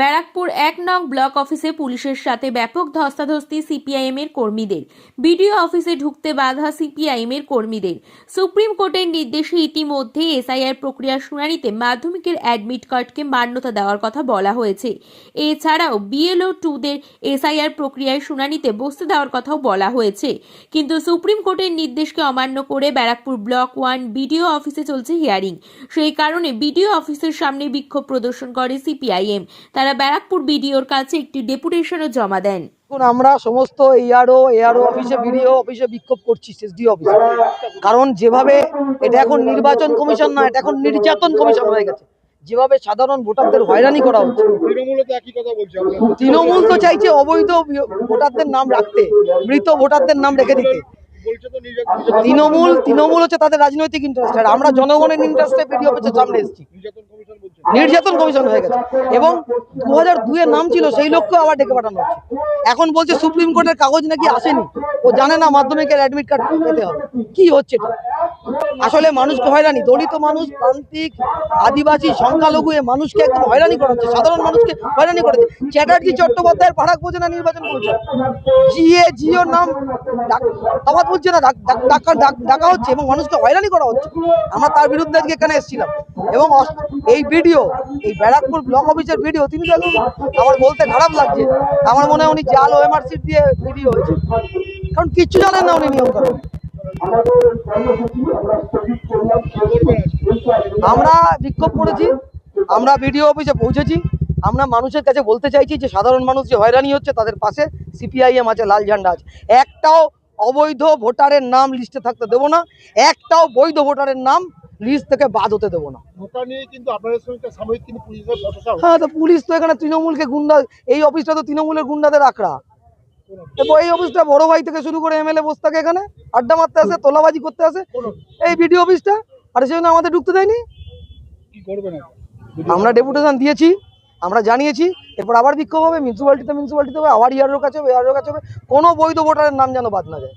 ব্যারাকপুর এক নং ব্লক অফিসে পুলিশের সাথে ব্যাপক ধস্তাধস্তি সিপিআইএম এর কর্মীদের। বিডিও অফিসে ঢুকতে বাধা সিপিআইএম এর কর্মীদের। সুপ্রিম কোর্টের নির্দেশে ইতিমধ্যে এসআইআর প্রক্রিয়ার শুনানিতে মাধ্যমিকের অ্যাডমিট কার্ডকে মান্যতা দেওয়ার কথা বলা হয়েছে। এছাড়াও বিএলও টুদের এসআইআর প্রক্রিয়ায় শুনানিতে বসতে দেওয়ার কথাও বলা হয়েছে। কিন্তু সুপ্রিম কোর্টের নির্দেশকে অমান্য করে ব্যারাকপুর ব্লক ওয়ান বিডিও অফিসে চলছে হিয়ারিং। সেই কারণে বিডিও অফিসের সামনে বিক্ষোভ প্রদর্শন করে সিপিআইএম। ব্যারাকপুর বিডিওর কাছে একটি ডেপুটেশনও জমা দেন। এখন আমরা সমস্ত এআরও এআরও অফিসে বিডিও অফিসে বিক্ষোভ করছি এসডি অফিসে। কারণ যেভাবে এটা এখন নির্বাচন কমিশন না এটা এখন নির্যাতন কমিশন হয়ে গেছে। যেভাবে সাধারণ ভোটারদের হয়রানি করা হচ্ছে। তৃণমূলও তো একই কথা বলছে আপনারা। তৃণমূল তো চাইছে অবৈধ ভোটারদের নাম রাখতে মৃত ভোটারদের নাম রেখে দিতে। বলছে তো নির্যাতন তৃণমূল তৃণমূল হচ্ছে তাদের রাজনৈতিক ইন্টারেস্ট আর আমরা জনগণের ইন্টারেস্টে বিডিও অফিসের সামনে এসেছি। নির্যাতন কমিশন হয়ে গেছে। এবং দু হাজার দুয়ের নাম ছিল, সেই লোককে আবার ডেকে পাঠানো হচ্ছে। এখন বলছে সুপ্রিম কোর্টের কাগজ নাকি আসেনি। ও জানে না মাধ্যমিকের অ্যাডমিট কার্ড পেতে হবে। কি হচ্ছে এটা? আসলে মানুষকে হয়রানি। দলিত মানুষ, প্রান্তিক, আদিবাসী, সংখ্যালঘু, এ মানুষকে একদম হয়রানি করা হচ্ছে সাধারণ মানুষকে হয়রানি করেছে চ্যাটার্জি চট্টোপাধ্যায়ের পাড়াক বোঝে নির্বাচন করছে। জিএ জিও নাম তফাৎ বলছে না, ডাক- হচ্ছে এবং মানুষকে হয়রানি করা হচ্ছে। আমরা তার বিরুদ্ধে আজকে এখানে এসেছিলাম। এবং এই ভিডিও, এই ব্যারাকপুর ব্লক অফিসের ভিডিও, তিনি একদম আমার বলতে খারাপ লাগছে। আমার মনে হয় উনি জাল ওএমআর সিট দিয়ে ভিডিও হয়েছে। কারণ কিচ্ছু জানেন না উনি নিয়ম কানুন। আমরা বিক্ষোভ করেছি আমরা ভিডিও অফিসে পৌঁছেছি। আমরা মানুষের কাছে বলতে চাইছি যে সাধারণ মানুষ যে হয়রানি হচ্ছে তাদের পাশে সিপিআইএম আছে লাল ঝান্ডা আছে। একটাও অবৈধ ভোটারের নাম লিস্টে থাকতে দেবো না একটাও বৈধ ভোটারের নাম লিস্ট থেকে বাদ হতে দেবো না। হ্যাঁ তো পুলিশ তো এখানে তৃণমূলকে গুন্ডা এই অফিসটা তো তৃণমূলের গুন্ডাদের আখড়া। তো এই অফিসটা বড় ভাই থেকে শুরু করে এমএলএ বসে থাকে এখানে আড্ডা মারতে আসে তোলাবাজি করতে আসে। এই বিডিও অফিসটা আর সেই জন্য আমাদের ঢুকতে দেয়নি? আমরা ডেপুটেশন দিয়েছি আমরা জানিয়েছি এরপর আবার বিক্ষোভ হবে মিউনিসিপালিটিতে মিউনিসিপালিটিতে হবে আবার ইয়ারের কাছে হবে ইয়ারের কাছে হবে কোনো বৈধ ভোটারের নাম যেন বাদ না যায়।